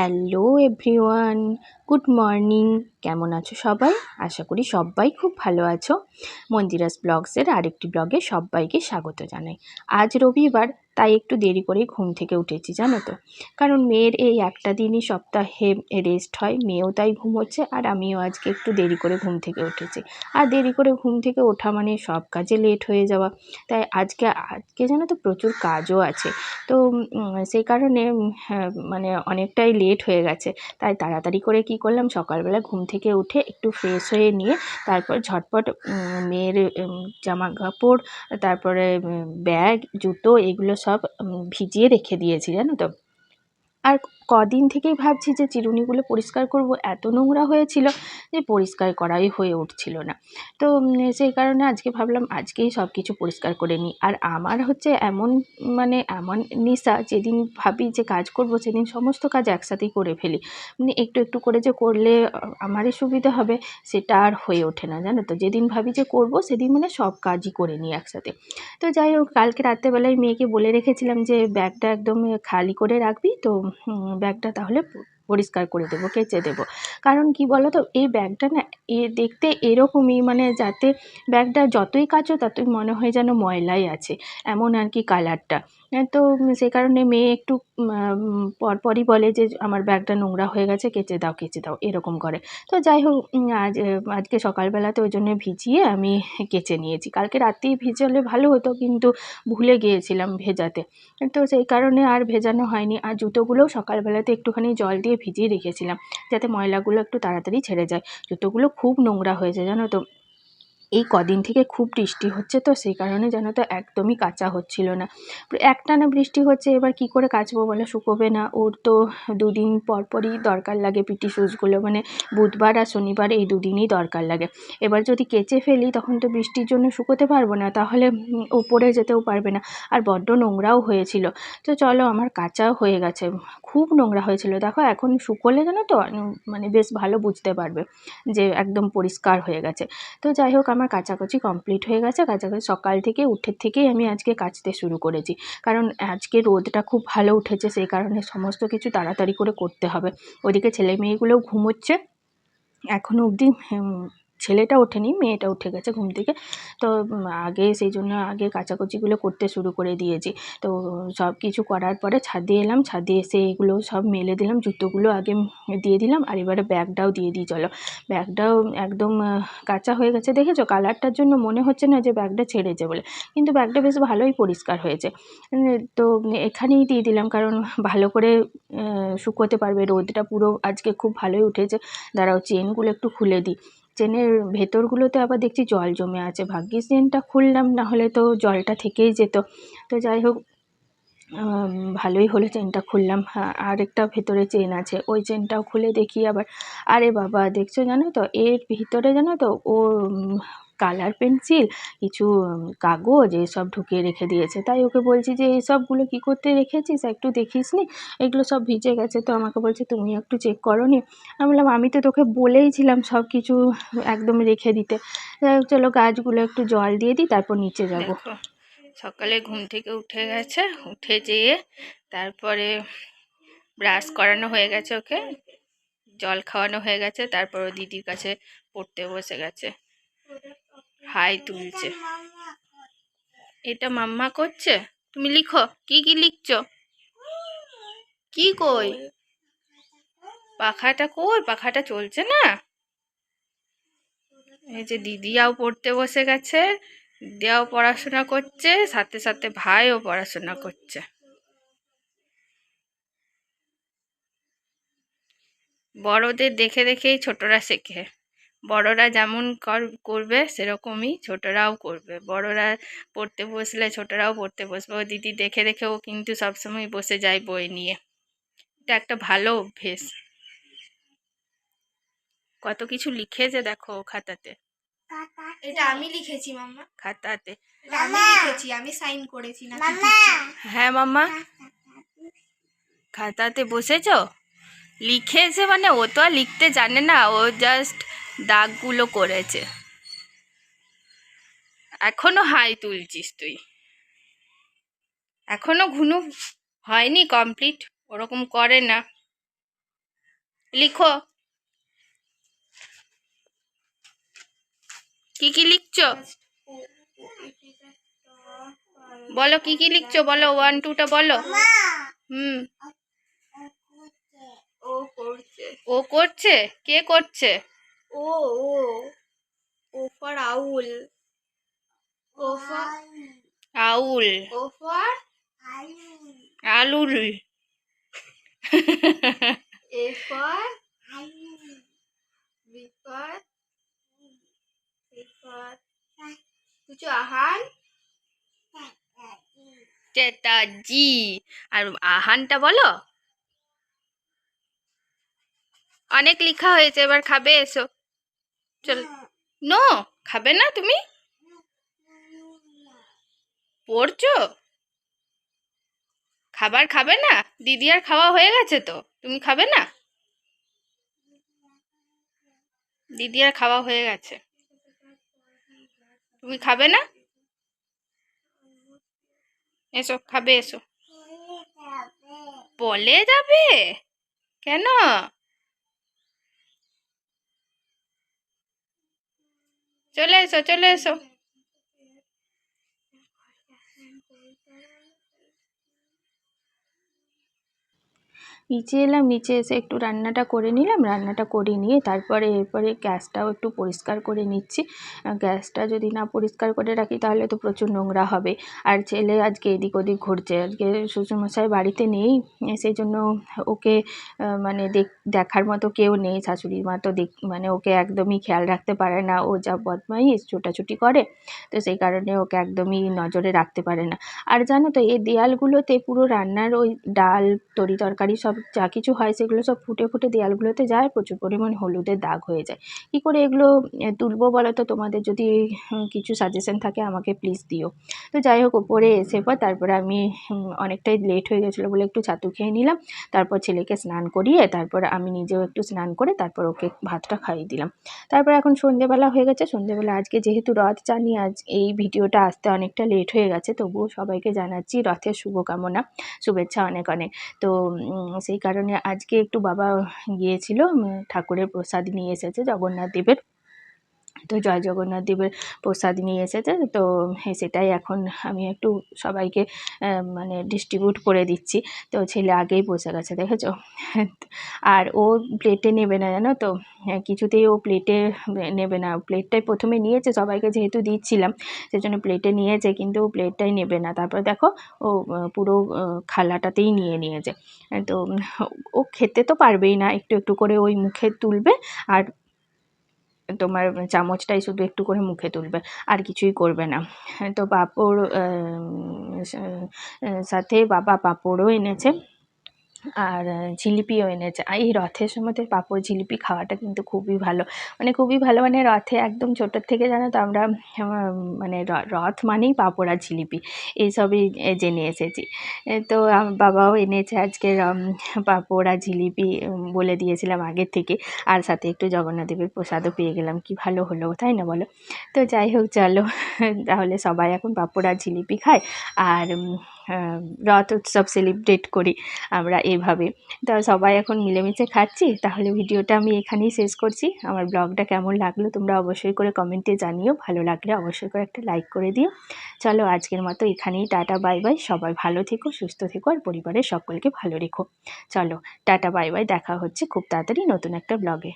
Hello everyone good morning কেমন আছো সবাই? আশা করি সবাই খুব ভালো আছো। মন্দিরাস ব্লগসের আরেকটি ব্লগে সবাইকে স্বাগত জানাই। আজ রবিবার তাই একটু দেরি করেই ঘুম থেকে উঠেছি জানো তো। কারণ মেয়ের এই একটা দিনই সপ্তাহে রেস্ট হয় মেয়েও তাই ঘুমোচ্ছে আর আমিও আজকে একটু দেরি করে ঘুম থেকে উঠেছি। আর দেরি করে ঘুম থেকে ওঠা মানে সব কাজে লেট হয়ে যাওয়া। তাই আজকে আজকে জানো তো প্রচুর কাজও আছে। তো সেই কারণে হ্যাঁ, মানে অনেকটাই লেট হয়ে গেছে। তাই তাড়াতাড়ি করে কি করলাম সকালবেলা ঘুম থেকে উঠে একটু ফ্রেশ হয়ে নিয়ে তারপর ঝটপট মেয়ের জামা কাপড় তারপরে ব্যাগ জুতো এগুলো সব ভিজিয়ে রেখে দিয়েছি, জানো তো। আর কদিন থেকেই ভাবছি যে চিরুনিগুলো পরিষ্কার করব। এত নোংরা হয়েছিল যে পরিষ্কার করাই হয়ে উঠছিল না। তো সেই কারণে আজকে ভাবলাম আজকেই সব কিছু পরিষ্কার করে নিই। আর আমার হচ্ছে এমন মানে এমন নেশা যেদিন ভাবি যে কাজ করব, সেদিন সমস্ত কাজ একসাথেই করে ফেলি। মানে একটু একটু করে যে করলে আমারই সুবিধা হবে, সেটা আর হয়ে ওঠে না, জানো তো? যেদিন ভাবি যে করব, সেদিন মানে সব কাজই করে নিই একসাথে। তো যাই হোক, কালকে রাত্রেবেলায় মেয়েকে বলে রেখেছিলাম যে, ব্যাগটা একদম খালি করে রাখবি। তো ব্যাগটা তাহলে পরিষ্কার করে দেবো, কেচে দেবো। কারণ কি বলো তো এই ব্যাগটা না, এ দেখতে এরকমই মানে যাতে ব্যাগটা যতই কাচো, ততই মনে হয় যেন ময়লাই আছে। এমন আর কি কালারটা তো সে কারণে মেয়ে একটু পরপরই বলে যে, আমার ব্যাগটা নোংরা হয়ে গেছে, কেচে দাও কেচে দাও, এরকম করে। তো যাই হোক আজ, আজকে সকালবেলাতে ওই জন্য ভিজিয়ে আমি কেচে নিয়েছি। কালকে রাতেই ভিজালে ভালো হতো, কিন্তু ভুলে গিয়েছিলাম ভেজাতে। তো সেই কারণে আর ভেজানো হয়নি। আর জুতোগুলোও সকালবেলাতে একটুখানি জল দিয়ে ভিজিয়ে রেখেছিলাম, যাতে ময়লাগুলো একটু তাড়াতাড়ি ছেড়ে যায়। জুতোগুলো খুব নোংরা হয়েছে, জানো তো। এই কদিন থেকে খুব বৃষ্টি হচ্ছে তো, সেই কারণে যেন তো একদমই কাঁচা হচ্ছিল না। একটানা বৃষ্টি হচ্ছে, এবার কি করে কাচবো বলে? শুকোবে না। ওর তো দুদিন পরপরই দরকার লাগে পিটি শুজগুলো মানে বুধবার আর শনিবার এই দুদিনই দরকার লাগে। এবার যদি কেচে ফেলি, তখন তো বৃষ্টির জন্য শুকোতে পারব না, তাহলে ওপরে যেতেও পারবে না। আর বড্ড নোংরাও হয়েছিল। তো চলো, আমার কাঁচাও হয়ে গেছে। খুব নোংরা হয়েছিল। দেখো, এখন শুকোলে জানো তো মানে বেশ ভালো বুঝতে পারবে যে একদম পরিষ্কার হয়ে গেছে। তো যাই হোক, আমার কাচাকুচি কমপ্লিট হয়ে গেছে। কাচাকুচি সকাল থেকে, উঠে থেকেই আমি আজকে কাচতে শুরু করেছি। কারণ আজকে রোদটা খুব ভালো উঠেছে, সেই কারণে সমস্ত কিছু তাড়াতাড়ি করে করতে হবে। ওদিকে ছেলে মেয়েগুলোও ঘুমোচ্ছে। এখনও অবধি ছেলেটা ওঠেনি, মেয়েটা উঠে গেছে ঘুম থেকে। তো আগে সেই জন্য আগে কাচাকুচিগুলো করতে শুরু করে দিয়েছি। তো, সব কিছু করার পরে ছাদে এলাম, ছাদে এসে এগুলো সব মেলে দিলাম, জুতোগুলো আগে দিয়ে দিলাম আর এবারে ব্যাগটাও দিয়ে দিই, চলো। ব্যাগটাও একদম কাঁচা হয়ে গেছে দেখেছ? কালারটার জন্য মনে হচ্ছে না যে ব্যাগটা ছেড়েছে বলে। কিন্তু ব্যাগটা বেশ ভালোই পরিষ্কার হয়েছে। তো, এখানেই দিয়ে দিলাম কারণ ভালো করে শুকোতে পারবে। রোদটা পুরো আজকে খুব ভালোই উঠেছে। দাঁড়াও, চেনগুলো একটু খুলে দিই। চেনের ভেতরগুলোতে আবার দেখছি জল জমে আছে। ভাগ্যিস চেনটা খুললাম, না হলে তো জলটা থেকেই যেত। তো যাই হোক ভালোই হলো চেনটা খুললাম। হ্যাঁ আরেকটা ভেতরে চেন আছে, ওই চেনটাও খুলে দেখি আবার। আরে বাবা, দেখছ জানো তো? এর ভিতরে জানো তো? ও কালার পেন্সিল, কিছু কাগজ এসব ঢুকিয়ে রেখে দিয়েছে। তাই ওকে বলছি যে, এইসবগুলো কী করতে রেখেছিস? একটু দেখিস নি এগুলো সব ভিজে গেছে তো? আমাকে বলছে, তুমি একটু চেক করো নি আমি বললাম, আমি তো তোকে বলেইছিলাম সব কিছু একদম রেখে দিতে। চলো গাছগুলো একটু জল দিয়ে দিই, তারপর নিচে যাব। সকালে ঘুম থেকে উঠে গেছে। উঠে যেয়ে তারপরে ব্রাশ করানো হয়ে গেছে ওকে। জল খাওয়ানো হয়ে গেছে। তারপর দিদির কাছে পড়তে বসে গেছে। হাই তুলছে। এটা মাম্মা করছে? তুমি লিখো। কি কি লিখছো? কি কই? পাখাটা কই? পাখাটা চলছে না? এই যে দিদিয়াও পড়তে বসে গেছে। দিদিয়াও পড়াশোনা করছে, সাথে সাথে ভাইও পড়াশোনা করছে। বড়দের দেখে দেখেই ছোটরা শেখে। বড়রা যেমন কর করবে সেরকমই ছোটরাও করবে। বড়রা পড়তে বসলে ছোটরাও পড়তে বসবে। ও দিদি দেখে দেখে ও কিন্তু সবসময় বসে যায় বই নিয়ে। এটা একটা ভালো অভ্যেস। কত কিছু লিখেছে দেখো খাতাতে। এটা আমি লিখেছি মাম্মা। খাতাতে। আমি লিখেছি আমি সাইন করেছি না হ্যাঁ মাম্মা। খাতাতে বসেছো? লিখেছে মানে ও তো আর লিখতে জানে না। ও জাস্ট দাগগুলো করেছে। এখনও হাই তুলছিস তুই। এখনও ঘুনু হয়নি কমপ্লিট ওরকম করে না। লিখো। কি কি লিখছো? বলো কি কি লিখছো? বলো ওয়ান টুটা বলো। হুম। ও করছে। ও করছে? কে করছে? O O O for owl. O for owl. O for owl A for B for C for কিছু আহান? চেতাজি। আর আহানটা বলো? অনেক লেখা হয়েছে এবার খাবে এসো। চল। নো। খাবে না তুমি? পড়ছো? খাবার খাবে না? দিদি আর খাওয়া হয়ে গেছে তো। তুমি খাবে না? দিদি আর খাওয়া হয়ে গেছে। তুমি খাবে না? এসো খাবে এসো। বলে যাবে? কেন? চলে এসো চলে এসো নিচে এলাম, নিচে এসে একটু রান্নাটা করে নিলাম, রান্নাটা করে নিয়ে তারপরে এরপরে গ্যাসটাও একটু পরিষ্কার করে নিচ্ছি। গ্যাসটা যদি না পরিষ্কার করে রাখি তাহলে তো প্রচুর নোংরা হবে। আর ছেলে আজকে এদিক ওদিক ঘুরছে, আজকে শ্বশুরমশাই বাড়িতে নেই, সেই জন্য ওকে মানে দেখ- দেখার মতো কেউ নেই, শাশুড়ির মা তো দেখ মানে ওকে একদমই খেয়াল রাখতে পারে না, ও যা বদমাইশ, ছোটাছুটি করে, তো সেই কারণে ওকে একদমই নজরে রাখতে পারে না। আর জানো তো, এই দেয়ালগুলোতে পুরো রান্নার ওই ডাল, তরি তরকারি সব যা কিছু হয় সেগুলো সব ফুটে ফুটে দেয়ালগুলোতে যায়, প্রচুর পরিমাণ হলুদের দাগ হয়ে যায়। কী করে এগুলো তুলবো বলো তো? তোমাদের যদি কিছু সাজেশন থাকে আমাকে প্লিজ দিও। তো যাই হোক, ওপরে এসে পর তারপরে আমি অনেকটাই লেট হয়ে গেছিল বলে একটু ছাতু খেয়ে নিলাম। তারপর ছেলেকে স্নান করিয়ে তারপর আমি নিজেও একটু স্নান করে তারপর ওকে ভাতটা খাইয়ে দিলাম। তারপর এখন সন্ধেবেলা হয়ে গেছে। সন্ধেবেলা আজকে যেহেতু রথ জানি, আজ এই ভিডিওটা আসতে অনেকটা লেট হয়ে গেছে। তবুও সবাইকে জানাচ্ছি রথের শুভকামনা, শুভেচ্ছা অনেক অনেক। তো সেই কারণে আজকে একটু বাবা গিয়েছিল ঠাকুরের প্রসাদ নিয়ে এসেছে জগন্নাথ দেবের। তো জয় জগন্নাথ দেবের প্রসাদ নিয়ে এসেছে। তো হ্যাঁ, সেটাই এখন আমি একটু সবাইকে মানে ডিস্ট্রিবিউট করে দিচ্ছি। তো ছেলে আগেই বসে গেছে দেখেছ? আর ও প্লেটে নেবে না জানো তো? হ্যাঁ, কিছুতেই ও প্লেটে নেবে না। প্লেটটাই প্রথমে নিয়েছে সবাইকে যেহেতু দিচ্ছিলাম সেজন্য প্লেটে নিয়েছে কিন্তু ও প্লেটটাই নেবে না। তারপর দেখো ও পুরো খালাটাতেই নিয়ে নিয়েছে। তো ও খেতে তো পারবেই না একটু একটু করে ওই মুখে তুলবে। আর তোমার চামচটাই শুধু একটু করে মুখে তুলবে, আর কিছুই করবে না। তো পাঁপড় সাথে বাবা পাঁপড়ও এনেছে। আর জিলিপিও এনেছে। আর এই রথের সময় পাঁপড়, জিলিপি খাওয়াটা কিন্তু খুবই ভালো। মানে খুবই ভালো মানে রথে একদম ছোটোর থেকে জানো তো আমরা মানে রথ মানেই পাঁপড় আর জিলিপি। এইসবই জেনে এসেছি। তো বাবাও এনেছে আজকে পাঁপড় আর জিলিপি বলে দিয়েছিলাম আগের থেকে। আর সাথে একটু জগন্নাথদেবের প্রসাদও পেয়ে গেলাম। কি ভালো হলো, তাই না বলো? তো যাই হোক, চলো। তাহলে সবাই এখন পাঁপড় আর জিলিপি খায়। আর রথ উৎসব সেলিব্রেট করি আমরা এভাবে। তা সবাই এখন মিলেমিশে খাচ্ছি, তাহলে ভিডিওটা আমি এখানেই শেষ করছি। আমার ব্লগটা কেমন লাগল তোমরা অবশ্যই করে কমেন্টে জানিও, ভালো লাগলে অবশ্যই করে একটা লাইক করে দিও। চলো আজকের মতো এখানেই, টাটা বাই বাই সবাই ভালো থেকো, সুস্থ থেকো আর পরিবারের সকলকে ভালো রেখো। চলো, টাটা বাই বাই দেখা হচ্ছে খুব তাড়াতাড়ি নতুন একটা ব্লগে